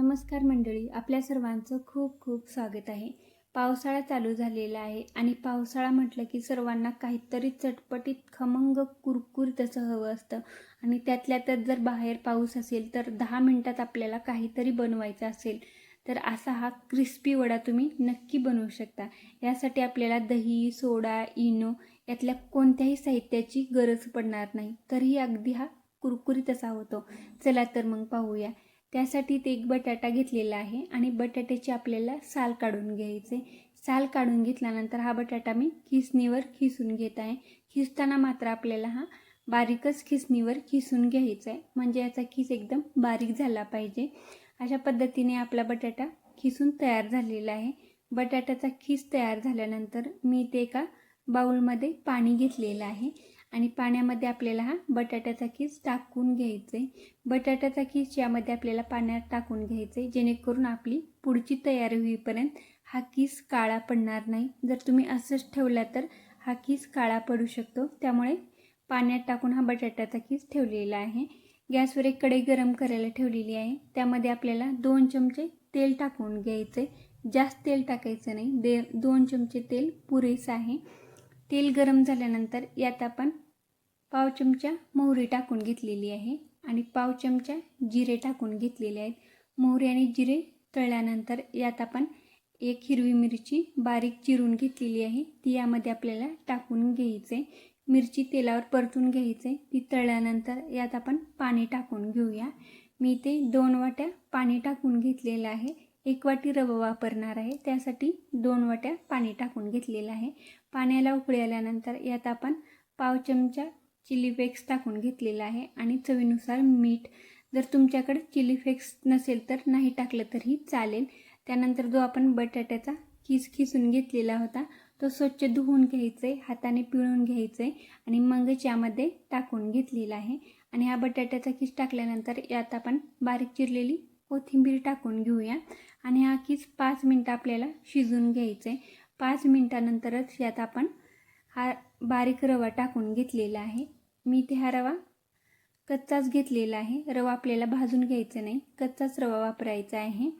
नमस्कार मंडळी आपल्या सर्वांचं खूप खूप स्वागत आहे. पावसाळा चालू झालेला आहे आणि पावसाळा म्हटलं की सर्वांना काहीतरी चटपटीत खमंग कुरकुरीत असं हवं असतं. आणि त्यातल्या त्यात जर बाहेर पाऊस असेल तर दहा मिनटात आपल्याला काहीतरी बनवायचं असेल तर असा हा क्रिस्पी वडा तुम्ही नक्की बनवू शकता. यासाठी आपल्याला दही सोडा इनो यातल्या कोणत्याही साहित्याची गरज पडणार नाही. तरीही अगदी हा कुरकुरीत असा होतो. चला तर मग पाहूया. त्यासाठी ते एक बटाटा घेतलेला आहे आणि बटाट्याची आपल्याला साल काढून घ्यायचे. साल काढून घेतल्यानंतर हा बटाटा मी खिसणीवर खिसून घेत आहे. खिसताना मात्र आपल्याला हा बारीकच खिसणीवर खिसून घ्यायचा आहे. म्हणजे याचा खिस एकदम बारीक झाला पाहिजे. अशा पद्धतीने आपला बटाटा खिसून तयार झालेला आहे. बटाट्याचा खिस तयार झाल्यानंतर मी ते एका बाऊलमध्ये पाणी घेतलेलं आहे. आणि पाण्यामध्ये आपल्याला हा बटाट्याचा किस टाकून घ्यायचे. बटाट्याचा किस यामध्ये आपल्याला पाण्यात टाकून घ्यायचे. जेणेकरून आपली पुढची तयारी होईपर्यंत हा किस काळा पडणार नाही. जर तुम्ही असंच ठेवला तर हा किस काळा पडू शकतो. त्यामुळे पाण्यात टाकून हा बटाट्याचा किस ठेवलेला आहे. गॅसवर एक कढई गरम करायला ठेवलेली आहे. त्यामध्ये आपल्याला दोन चमचे तेल टाकून घ्यायचे. जास्त तेल टाकायचं नाही. दे दोन चमचे तेल पुरेसं आहे. तेल गरम झाल्यानंतर यात आपण पाव चमचा मोहरी टाकून घेतलेली आहे आणि पाव चमचा जिरे टाकून घेतलेले आहेत. मोहरी आणि जिरे तळल्यानंतर यात आपण एक हिरवी मिरची बारीक चिरून घेतलेली आहे. ती यामध्ये आपल्याला टाकून घ्यायचे. मिरची तेलावर परतून घ्यायचे. ती तळल्यानंतर यात आपण पाणी टाकून घेऊया. मी ते दोन वाट्या पाणी टाकून घेतलेलं आहे. एक वाटी रवा वापरणार आहे. त्यासाठी दोन वाट्या पाणी टाकून घेतलेलं आहे. पाण्याला उकळी आल्यानंतर यात आपण पाव चमचा चिली फ्लेक्स टाकून घेतलेला आहे आणि चवीनुसार मीठ. जर तुमच्याकडे चिली फ्लेक्स नसेल तर नाही टाकलं तरी चालेल. त्यानंतर जो आपण बटाट्याचा खिस खिसून घेतलेला होता तो स्वच्छ धुवून घ्यायचं आहे हाताने पिळून घ्यायचं आहे आणि मगच यामध्ये टाकून घेतलेला आहे. आणि हा बटाट्याचा किस टाकल्यानंतर यात आपण बारीक चिरलेली कोथिंबीर टाकून घेऊया. आणि हा किस पाच मिनटं आपल्याला शिजून घ्यायचं आहे पाच मिनटानंतरच यात आपण हा बारीक रवा टाकून घेतलेला आहे. मी ते हा रवा कच्चाच घेतलेला आहे. रवा आपल्याला भाजून घ्यायचा नाही. कच्चाच रवा वापरायचा आहे.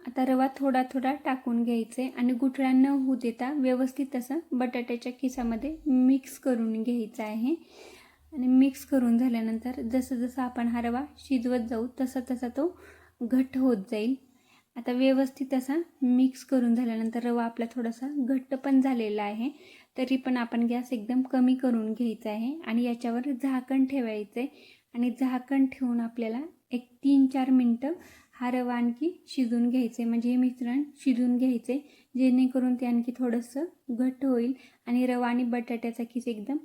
आता रवा थोडा थोडा टाकून घ्यायचा आहे आणि गुठळा न होऊ देता व्यवस्थित असं बटाट्याच्या किसामध्ये मिक्स करून घ्यायचं आहे. आणि मिक्स करून झाल्यानंतर जसं जसं आपण हा रवा शिजवत जाऊ तसा तसा तो घट्ट होत जाईल. आता व्यवस्थित असा मिक्स करून झाल्यानंतर रवा आपला थोडासा घट्ट पण झालेला आहे. तरी पण आपण गॅस एकदम कमी करून घ्यायचा आहे आणि याच्यावर झाकण ठेवायचं आहे आणि झाकण ठेवून आपल्याला एक तीन चार मिनटं हा रवा आणखी शिजून घ्यायचे म्हणजे हे मिश्रण शिजून घ्यायचे जेणेकरून ते आणखी थोडंसं घट्ट होईल आणि रवा आणि बटाट्याचा खीस एकदम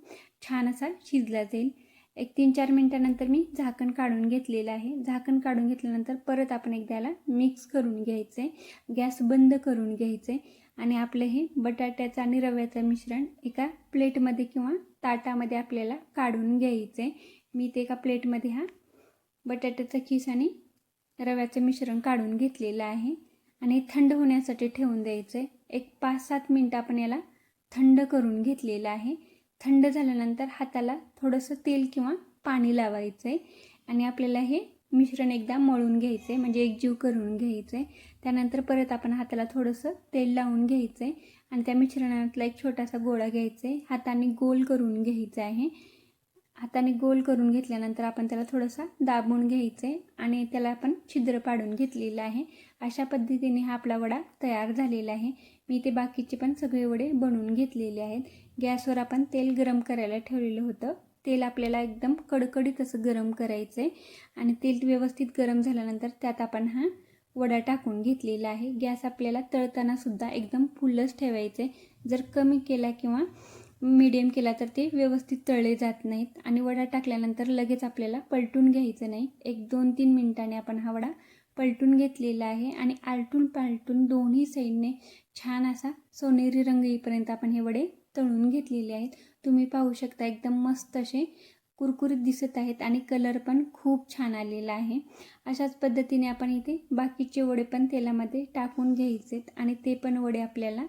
छान असा शिजला जाईल. एक तीन चार मिनटानंतर मी झाकण काढून घेतलेलं आहे. झाकण काढून घेतल्यानंतर परत आपण एकदाला मिक्स करून घ्यायचं आहे गॅस बंद करून घ्यायचं आहे आणि आपलं हे बटाट्याचं आणि रव्याचं मिश्रण एका प्लेटमध्ये किंवा ताटामध्ये आपल्याला काढून घ्यायचं. आहे मी ते एका प्लेटमध्ये हा बटाट्याचा खीस आणि रव्याचं मिश्रण काढून घेतलेलं आहे आणि थंड होण्यासाठी ठेवून द्यायचं आहे एक पाच सात मिनटं आपण याला थंड करून घेतलेलं आहे. थंड झाल्यानंतर हाताला थोडंसं तेल किंवा पाणी लावायचं आहे आणि आपल्याला हे मिश्रण एकदा मळून घ्यायचं आहे म्हणजे एकजीव करून घ्यायचं आहे त्यानंतर परत आपण हाताला थोडंसं तेल लावून घ्यायचं आहे आणि त्या मिश्रणातला एक छोटासा गोळा घ्यायचा आहे हाताने गोल करून घ्यायचा आहे. हाताने गोल करून घेतल्यानंतर आपण त्याला थोडासा दाबून घ्यायचं आहे आणि त्याला आपण छिद्र पाडून घेतलेलं आहे. अशा पद्धतीने हा आपला वडा तयार झालेला आहे. मी ते बाकीचे पण सगळे वडे बनवून घेतलेले आहेत. गॅसवर आपण तेल गरम करायला ठेवलेलं होतं. तेल आपल्याला एकदम कडकडीत असं गरम करायचं आहे आणि तेल व्यवस्थित गरम झाल्यानंतर त्यात आपण हा वडा टाकून घेतलेला आहे. गॅस आपल्याला तळतानासुद्धा एकदम फुल्लच ठेवायचं आहे जर कमी केला किंवा मीडियम केला तर ते व्यवस्थित तळले जात नाहीत. आणि वडा टाकल्यानंतर लगेच आपल्याला पलटून घ्यायचं नाही. एक दोन तीन मिनिटाने आपण हा वडा पलटून घेतलेला आहे. आणि आलटून पालटून दोन्ही साईडने छान असा सोनेरी रंग येईपर्यंत आपण हे वडे तळून घेतलेले आहेत. तुम्ही पाहू शकता एकदम मस्त असे कुरकुरीत दिसत आहेत आणि कलर पण खूप छान आलेला आहे. अशाच पद्धतीने आपण इथे बाकीचे वडे पण तेलामध्ये टाकून घ्यायचेत आणि ते पण वडे आपल्याला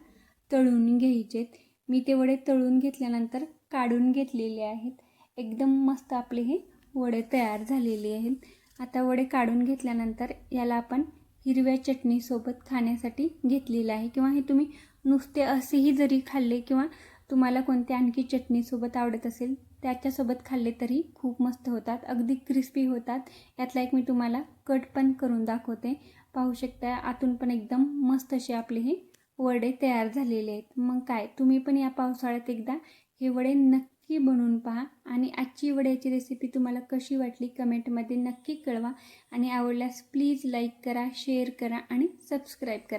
तळून घ्यायचेत. मी ते वडे तळून घेतल्यानंतर काढून घेतलेले आहेत. एकदम मस्त आपले हे वडे तयार झालेले आहेत. आता वडे काढून घेतल्यानंतर याला आपण हिरव्या चटणीसोबत खाण्यासाठी घेतलेलं आहे. किंवा हे तुम्ही नुसते असेही जरी खाल्ले किंवा तुम्हाला कोणत्या आणखी चटणीसोबत आवडत असेल त्याच्यासोबत खाल्ले तरी खूप मस्त होतात. अगदी क्रिस्पी होतात. यातला एक मी तुम्हाला कट पण करून दाखवते. पाहू शकता आतून पण एकदम मस्त असे आपले हे वडे तयार झालेले आहेत. मग काय? तुम्ही पण या पावसाळ्यात एकदा हे वडे नक्की बनवून पहा आणि आजची वड्याची रेसिपी तुम्हाला कशी वाटली कमेंटमध्ये नक्की कळवा. आणि आवडल्यास प्लीज लाईक करा शेअर करा आणि सबस्क्राईब करा.